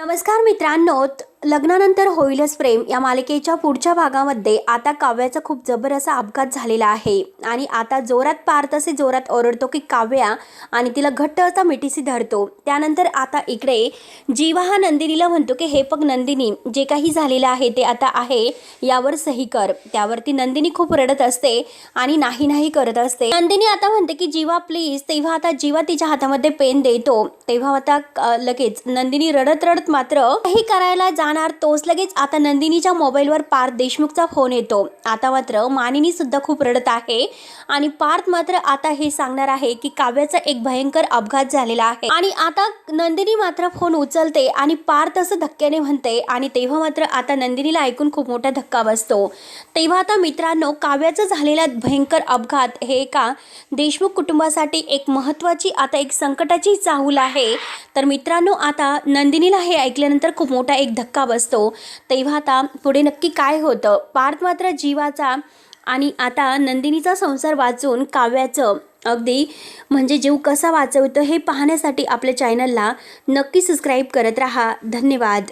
नमस्कार मित्रांनो. लग्नानंतर होईलच प्रेम. या मालिकेच्या पुढच्या भागामध्ये आता काव्याचा खूप जबर असा अपघात झालेला आहे. आणि आता जोरात पार तसे जोरात ओरडतो की काव्या आणि तिला घट्ट असा मिठीशी धरतो. त्यानंतर आता इकडे जीवा हा नंदिनीला म्हणतो की हे पग नंदिनी जे काही झालेलं आहे ते आता आहे यावर सही कर. त्यावरती नंदिनी खूप रडत असते आणि नाही नाही करत असते. नंदिनी आता म्हणते की जीवा प्लीज तेव्हा आता जीवा तिच्या हातामध्ये पेन देतो. तेव्हा आता लगेच नंदिनी रडत रडत मात्र काही करायला जा जाणार तोच लगेच आता नंदिनीच्या मोबाईलवर पार्थ देशमुखचा फोन येतो. आता मात्र मानिनी सुद्धा खूप रडत आहे आणि पार्थ मात्र आता हे सांगणार आहे की काव्याचा एक भयंकर अपघात झालेला आहे. आणि आता नंदिनी मात्र फोन उचलते आणि पार्थ असं धक्क्याने म्हणते आणि तेव्हा मात्र आता नंदिनीला ऐकून खूप मोठा धक्का बसतो. तेव्हा आता मित्रांनो काव्याचं झालेला भयंकर अपघात हे एका देशमुख कुटुंबासाठी एक महत्त्वाची आता एक संकटाची चाहूल आहे. तर मित्रांनो आता नंदिनीला हे ऐकल्यानंतर खूप मोठा एक धक्का धक्का बसतो. तेव्हा आता पुढे नक्की काय होतं? पार्थ मात्र जीवाचा आणि आता नंदिनीचा संसार वाचून काव्याचं अगदी म्हणजे जीव कसा वाचवतो हे पाहण्यासाठी आपल्या चॅनलला नक्की सबस्क्राईब करत राहा. धन्यवाद.